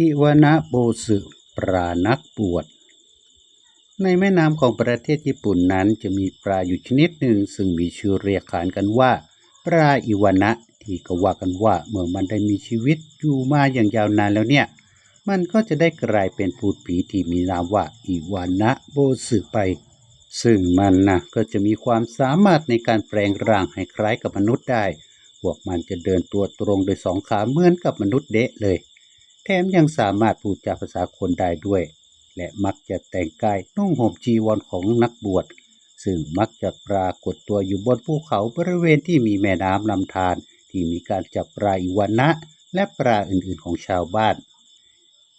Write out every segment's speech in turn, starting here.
อิวานะโบสึปลานักบวชในแม่น้ำของประเทศญี่ปุ่นนั้นจะมีปลาอยู่ชนิดหนึ่ง ซึ่งมีชื่อเรียกขานกันว่า ปลาอิวานะ ที่ก็ว่ากันว่าเมื่อมันได้มีชีวิตอยู่มาอย่างยาวนานแล้วเนี่ย มันก็จะได้กลายเป็นพูดผีที่มีนามว่าอิวานะโบสึไป ซึ่งมันนะก็จะมีความสามารถในการแปลงร่างให้คล้ายกับมนุษย์ได้พวกมันจะเดินตัวตรงโดยสองขาเหมือนกับมนุษย์เดะเลย แถมยังสามารถพูดจาภาษาคนได้ด้วย และมักจะแต่งกายนุ่งห่มจีวรของนักบวช ซึ่งมักจะปรากฏตัวอยู่บนภูเขาบริเวณที่มีแม่น้ำลำธารที่มีการจับปลาอีวานะและปลาอื่นๆของชาวบ้าน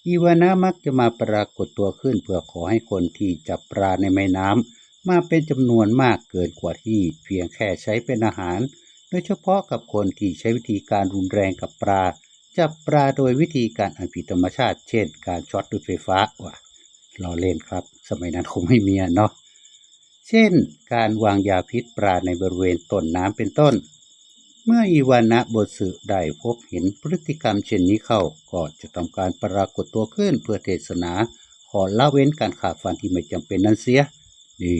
อีวานะมักจะมาปรากฏตัวขึ้นเพื่อขอให้คนที่จับปลาในแม่น้ำมาเป็นจำนวนมากเกินกว่าที่เพียงแค่ใช้เป็นอาหาร โดยเฉพาะกับคนที่ใช้วิธีการรุนแรงกับปลา จับปลาโดยวิธีการอันผิดธรรมชาติ เช่น การช็อตด้วยไฟฟ้าว่ะล้อเล่นครับ สมัยนั้นคงไม่มีเนาะเช่น การวางยาพิษปลาในบริเวณต้นน้ำเป็นต้น เมื่ออีวานะโบสึได้พบเห็นพฤติกรรมเช่นนี้เข้าก็จะทำการปรากฏตัวขึ้นเพื่อเทศนา ขอละเว้นการขาดฟันที่ไม่จำเป็นนั้นเสีย นี่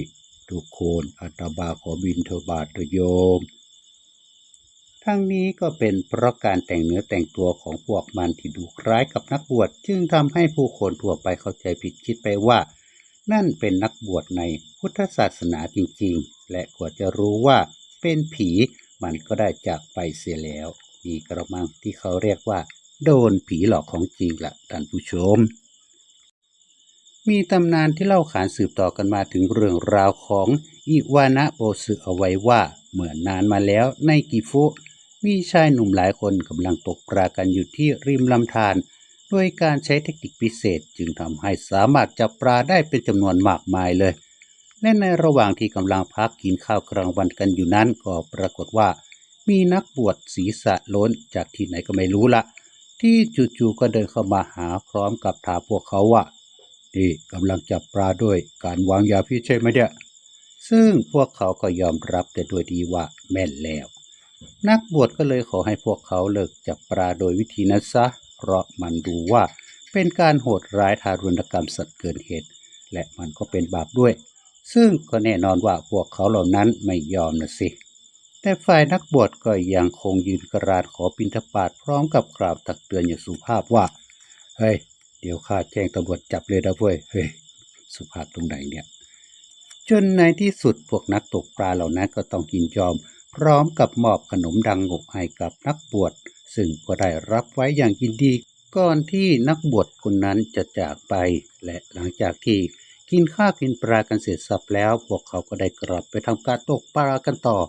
ทุกคนอัตบาขอบินเทบาทเถอะโยม ทั้งนี้ก็เป็นเพราะการแต่งเนื้อแต่งตัวของพวกมันที่ดูคล้ายกับนักบวชจึงทำให้ผู้คนทั่วไปเข้าใจผิดคิดไปว่า นั่นเป็นนักบวชในพุทธศาสนาจริงๆ และกว่าจะรู้ว่าเป็นผีมันก็ได้จากไปเสียแล้วนี่กระมังที่เขาเรียกว่า โดนผีหลอกของจริงละท่านผู้ชม มีตำนานที่เล่าขานสืบต่อกันมาถึงเรื่องราวของอิวานะโบสึเอาไว้ว่า เมื่อนานมาแล้วในกิฟุ มีชายหนุ่มหลายคนกำลังตกปลากันอยู่ที่ริมลำธารโดยการใช้เทคนิคพิเศษจึงทำให้สามารถจับปลาได้เป็นจำนวนมากมายเลย และในระหว่างที่กำลังพักกินข้าวกลางวันกันอยู่นั้นก็ปรากฏว่า มีนักบวชศีรษะล้นจากที่ไหนก็ไม่รู้ละ ที่จู่ๆก็เดินเข้ามาหาพร้อมกับถามพวกเขาว่านี่กำลังจับปลาด้วยการวางยาพิษใช่ไหมเนี่ยซึ่งพวกเขาก็ยอมรับแต่ด้วยดีว่าแม่นแล้ว นักบวชก็เลยขอให้พวกเขาเลิกจับปลาโดยวิธีนั้นซะ เพราะมันดูว่าเป็นการโหดร้ายทารุณกรรมสัตว์เกินเหตุ และมันก็เป็นบาปด้วย ซึ่งก็แน่นอนว่าพวกเขาเหล่านั้นไม่ยอมนะสิ แต่ฝ่ายนักบวชก็ยังคงยืนกระดาษขอปิณฑบาตพร้อมกับกล่าวตักเตือนอย่างสุภาพว่า เฮ้ย เดี๋ยวข้าแจ้งตำรวจจับเลยนะเว้ย เฮ้ย สุภาพตรงไหนเนี่ย จนในที่สุดพวกนักตกปลาเหล่านั้นก็ต้องยินยอม พร้อมกับมอบขนมดังงกให้กับนักบวชซึ่งก็ได้รับไว้อย่างยินดี ก่อนที่นักบวชคนนั้นจะจากไป และหลังจากที่กินข้าวกินปลากันเสร็จสับแล้ว พวกเขาก็ได้กลับไปทำการตกปลากันต่อ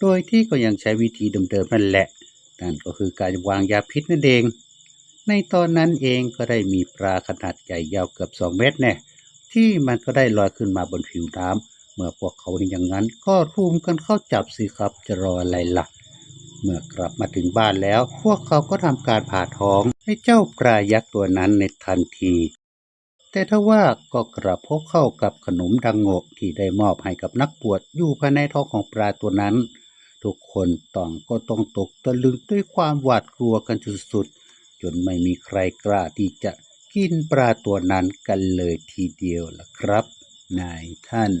โดยที่ก็ยังใช้วิธีเดิมๆนั่นแหละนั่นก็คือการวางยาพิษนั่นเอง ในตอนนั้นเองก็ได้มีปลาขนาดใหญ่ยาวเกือบสองเมตรแน่ที่มันก็ได้ลอยขึ้นมาบนผิวน้ำ เมื่อพวกเขาเห็นอย่างนั้น ก็รุมกันเข้าจับสิครับจะรออะไรล่ะ เมื่อกลับมาถึงบ้านแล้ว พวกเขาก็ทำการผ่าท้องให้เจ้าปลายักษ์ตัวนั้นในทันที แต่ถ้าว่าก็กลับพบเข้ากับขนมดังโงกที่ได้มอบให้กับนักบวชอยู่ภายในท้องของปลาตัวนั้น ทุกคนต้องก็ต้องตกตะลึงด้วยความหวาดกลัวกันสุดๆจนไม่มีใครกล้าที่จะกินปลาตัวนั้นกันเลยทีเดียวล่ะครับนายท่าน